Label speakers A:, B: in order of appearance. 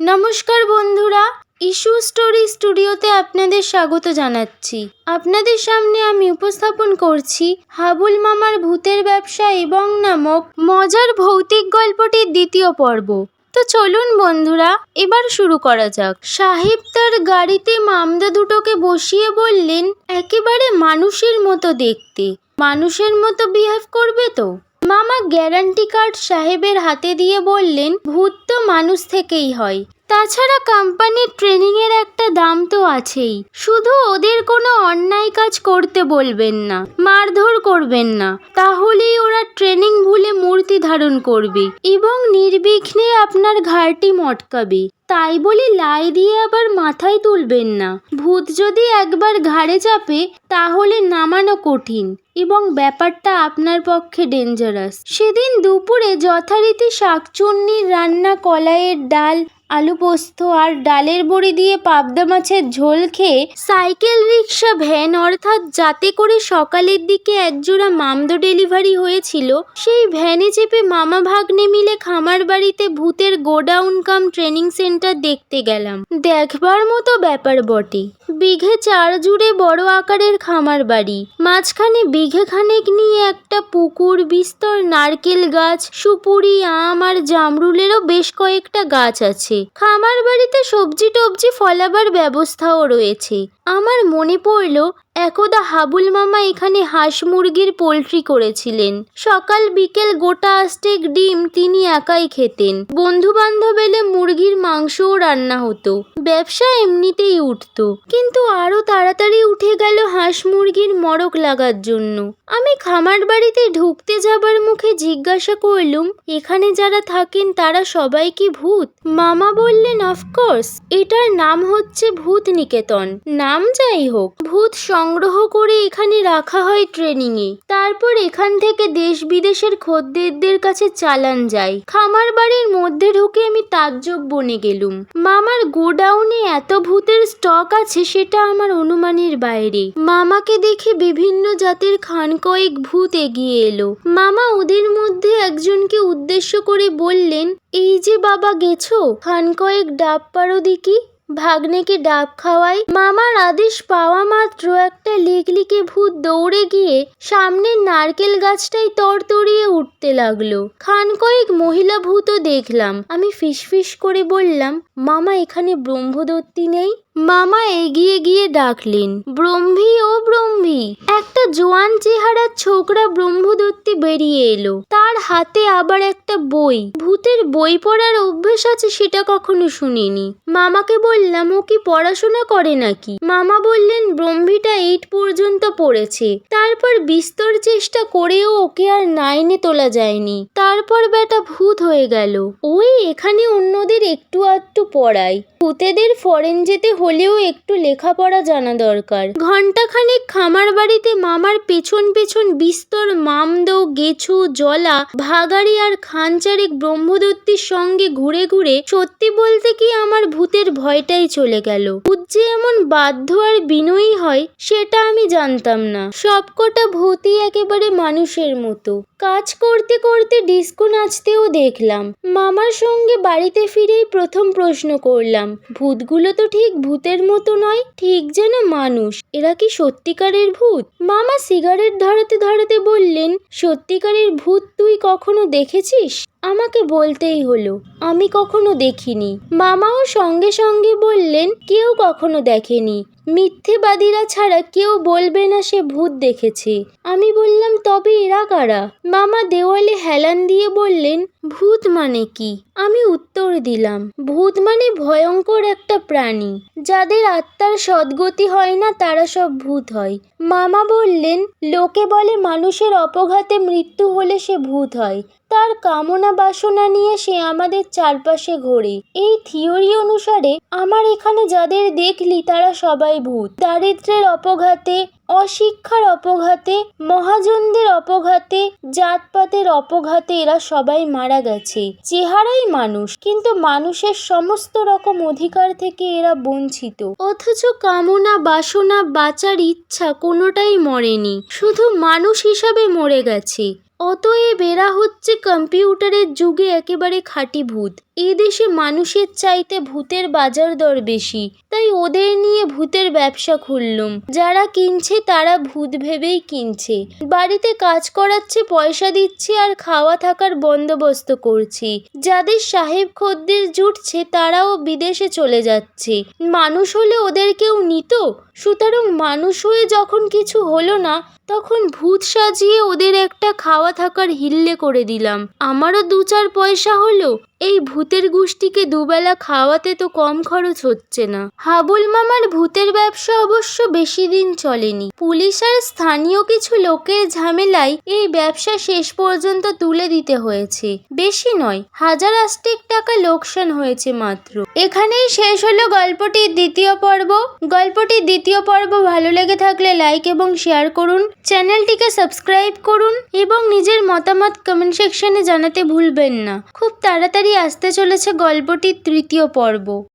A: নমস্কার বন্ধুরা issue story স্টুডিওতে আপনাদের স্বাগত জানাচ্ছি। আপনাদের সামনে আমি উপস্থাপন করছি হাবুল মামার ভূতের ব্যবসা এবং নামক মজার ভৌতিক গল্পটির দ্বিতীয় পর্ব। তো চলুন বন্ধুরা, এবার শুরু করা যাক। সাহেব তার গাড়িতে মামদা দুটোকে বসিয়ে বললেন, একেবারে মানুষের মতো দেখতে। মানুষের মতো বিহেভ করবে তো? মামা গ্যারান্টি কার্ড সাহেবের হাতে দিয়ে বললেন ভূত তো মানুষ থেকেই হয়। তাছাড়া কোম্পানির ট্রেনিংয়ের একটা দাম তো আছেই। শুধু ওদের কোনো অন্যায় কাজ করতে বলবেন না, মারধর করবেন না। তাহলেই ওরা ট্রেনিং ভুলে মূর্তি ধারণ করবে এবং নির্বিঘ্নে আপনার ঘাড়টি মটকাবে। তাই বলে লাই দিয়ে আবার মাথায় তুলবেন না। ভূত যদি একবার ঘাড়ে চাপে, তাহলে নামানো কঠিন এবং ব্যাপারটা আপনার পক্ষে ডেঞ্জারাস সেদিন দুপুরে যথারীতি শাকচুন্নির রান্না কলাইয়ের ডাল আলু পোস্ত আর ডালের বড়ি দিয়ে পাবদা মাছের ঝোল খেয়ে সাইকেল রিক্সা ভ্যান অর্থাৎ যাতে করে সকালের দিকে একজোড়া মামদো ডেলিভারি হয়েছিল, সেই ভ্যানে চেপে মামা ভাগ্নে মিলে খামার বাড়িতে ভূতের গোডাউন কাম ট্রেনিং সেন্টার দেখতে গেলাম। দেখবার মতো ব্যাপার বটে। বিঘে চার জুড়ে বড় আকারের খামার বাড়ি। মাঝখানে বিঘে খানেক নিয়ে একটা পুকুর, বিস্তর নারকেল গাছ, সুপুরি, আম আর জামরুলেরও বেশ কয়েকটা গাছ আছে। খামার বাড়িতে সবজি টবজি ফলাবার ব্যবস্থাও রয়েছে। আমার মনে পড়ল একদা হাবুল মামা এখানে হাঁস মুরগির পোলট্রি করেছিলেন। সকাল বিকেল গোটা আস্টেক ডিম তিনি একাই খেতেন। বন্ধু বান্ধব এলে মুরগির মাংসও রান্না হতো। ব্যবসা এমনিতেই উঠত। কিন্তু আরও তাড়াতাড়ি উঠে গেল হাঁস মুরগির মরক লাগার জন্য। আমি খামার বাড়িতে ঢুকতে যাবার মুখে জিজ্ঞাসা করলুম, এখানে যারা থাকেন তারা সবাই কি ভূত? মামা বললেন অফকোর্স এটার নাম হচ্ছে ভূত নিকেতন নাম যাই হোক, ভূত সংগ্রহ করে এখানে রাখা হয় ট্রেনিংয়ে তারপর এখান থেকে দেশ বিদেশের খদ্দেরদের কাছে চালান যায়। খামার বাড়ির মধ্যে ঢুকে আমি তাজ্জব বনে গেলুম। মামার গোডাউনে এত ভূতের স্টক আছে সেটা আমার অনুমানের বাইরে। মামাকে দেখে বিভিন্ন জাতের খান কয়েক ভূত এগিয়ে এলো। মামা ওদের মধ্যে একজনকে উদ্দেশ্য করে বললেন, এই যে বাবা গেছো, খান কয়েক ডাব পারো দেখি। ভাগ্নেকে ডাব খাওয়াই মামার আদেশ পাওয়া মাত্র একটা লিকলিকে ভূত দৌড়ে গিয়ে সামনের নারকেল গাছটাই তরতরিয়ে উঠতে লাগল। খান কয়েক মহিলা ভূতও দেখলাম। আমি ফিসফিস করে বললাম, মামা, এখানে ব্রহ্মদত্তি নেই? মামা এগিয়ে গিয়ে ডাকলেন, ব্রহ্মী, ও ব্রহ্মী। একটা জোয়ান চেহারার ছোকরা ব্রহ্মদত্তি বেরিয়ে এলো। তার হাতে আবার একটা বই। ভূতের বই পড়ার অভ্যেস আছে সেটা কখনো শুনিনি। মামাকে বললাম, ও কি পড়াশোনা করে নাকি? মামা বললেন, ব্রহ্মীটা এইট পর্যন্ত পড়েছে। তারপর বিস্তর চেষ্টা করেও ওকে আর নাইনে তোলা যায়নি। তারপর বেটা ভূত হয়ে গেল। ওই এখানে অন্যদের একটু আধটু পড়ায়। ভূতেদের ফরেন যেতে হলেও একটু লেখাপড়া জানা দরকার। ঘন্টাখানেক খামার বাড়িতে মামার পেছন পেছন বিস্তর মামদো, গেছু, জলা, ভাগাড়ি আর খানচারেক ব্রহ্মদত্তির সঙ্গে ঘুরে ঘুরে সত্যি বলতে কি আমার ভূতের ভয়টাই চলে গেল। ভূত যে এমন বাধ্য আর বিনয়ী হয়, সেটা আমি জানতাম না। সবকটা ভূতই একেবারে মানুষের মতো। কাজ করতে করতে ডিস্কো নাচতেও দেখলাম। মামার সঙ্গে বাড়িতে ফিরেই প্রথম প্রশ্ন করলাম, ভূতগুলো তো ঠিক ভূতের মতো নয়, ঠিক যেন মানুষ। এরা কি সত্যিকারের ভূত? মামা সিগারেট ধরাতে ধরাতে বললেন, সত্যিকারের ভূত তুই কখনো দেখেছিস? আমাকে বলতেই হলো, আমি কখনো দেখিনি। মামাও সঙ্গে সঙ্গে বললেন, কেউ কখনো দেখেনি। মিথ্যেবাদীরা ছাড়া কেউ বলবে না সে ভূত দেখেছে। আমি বললাম, তবে এরা কারা? মামা দেওয়ালে হেলান দিয়ে বললেন, ভূত মানে কি? আমি উত্তর দিলাম, ভূত মানে ভয়ঙ্কর একটা প্রাণী। যাদের আত্মার সদ্গতি হয় না, তারা সব ভূত হয়। মামা বললেন, লোকে বলে মানুষের অপঘাতে মৃত্যু হলে সে ভূত হয়। তার কামনা বাসনা নিয়ে সে আমাদের চারপাশে ঘোরে। এই থিওরি অনুসারে আমার এখানে যাদের দেখলি তারা সবাই ভূত। দারিদ্রের অপঘাতে, অশিক্ষার অপঘাতে, মহাজনদের অপঘাতে, জাতপাতের অপঘাতে এরা সবাই মারা গেছে। চেহারাই মানুষ, কিন্তু মানুষের সমস্ত রকম অধিকার থেকে এরা বঞ্চিত। অথচ কামনা বাসনা বাঁচার ইচ্ছা কোনোটাই মরেনি। শুধু মানুষ হিসাবে মরে গেছে। অতএব এরা হচ্ছে কম্পিউটারের যুগে একেবারে খাঁটি ভূত। এদেশে মানুষের চাইতে ভূতের বাজার দর বেশি, তাই ওদের নিয়ে ভূতের ব্যবসা খুললুম। যারা কিনছে তারা ভূত ভেবেই কিনছে। বাড়িতে কাজ করাচ্ছে, পয়সা দিচ্ছে আর খাওয়া থাকার বন্দোবস্ত করছি। যাদের সাহেব খদ্দের জুটছে তারাও বিদেশে চলে যাচ্ছে। মানুষ হলে ওদের কেউ নিত? সুতরাং মানুষ হয়ে যখন কিছু হলো না, তখন ভূত সাজিয়ে ওদের একটা খাওয়া থাকার হিল্লে করে দিলাম। আমারও দু চার পয়সা হলো এই ভূতের গোষ্ঠীকে দুবেলা খাওয়াতে তো কম খরচ হচ্ছে না। হাবুল মামার ভূতের ব্যবসা অবশ্য বেশি দিন চলেনি। পুলিশ আর স্থানীয় কিছু লোকের ঝামেলায় এই ব্যবসা শেষ পর্যন্ত তুলে দিতে হয়েছে। বেশি নয়, হাজার আষ্টেক টাকা লোকসান হয়েছে মাত্র। এখানেই শেষ হলো গল্পটির দ্বিতীয় পর্ব। গল্পটির দ্বিতীয় পর্ব ভালো লেগে থাকলে লাইক এবং শেয়ার করুন। চ্যানেলটিকে সাবস্ক্রাইব করুন এবং নিজের মতামত কমেন্ট সেকশনে জানাতে ভুলবেন না। খুব তাড়াতাড়ি আসতে চলেছে গল্পটির তৃতীয় পর্ব।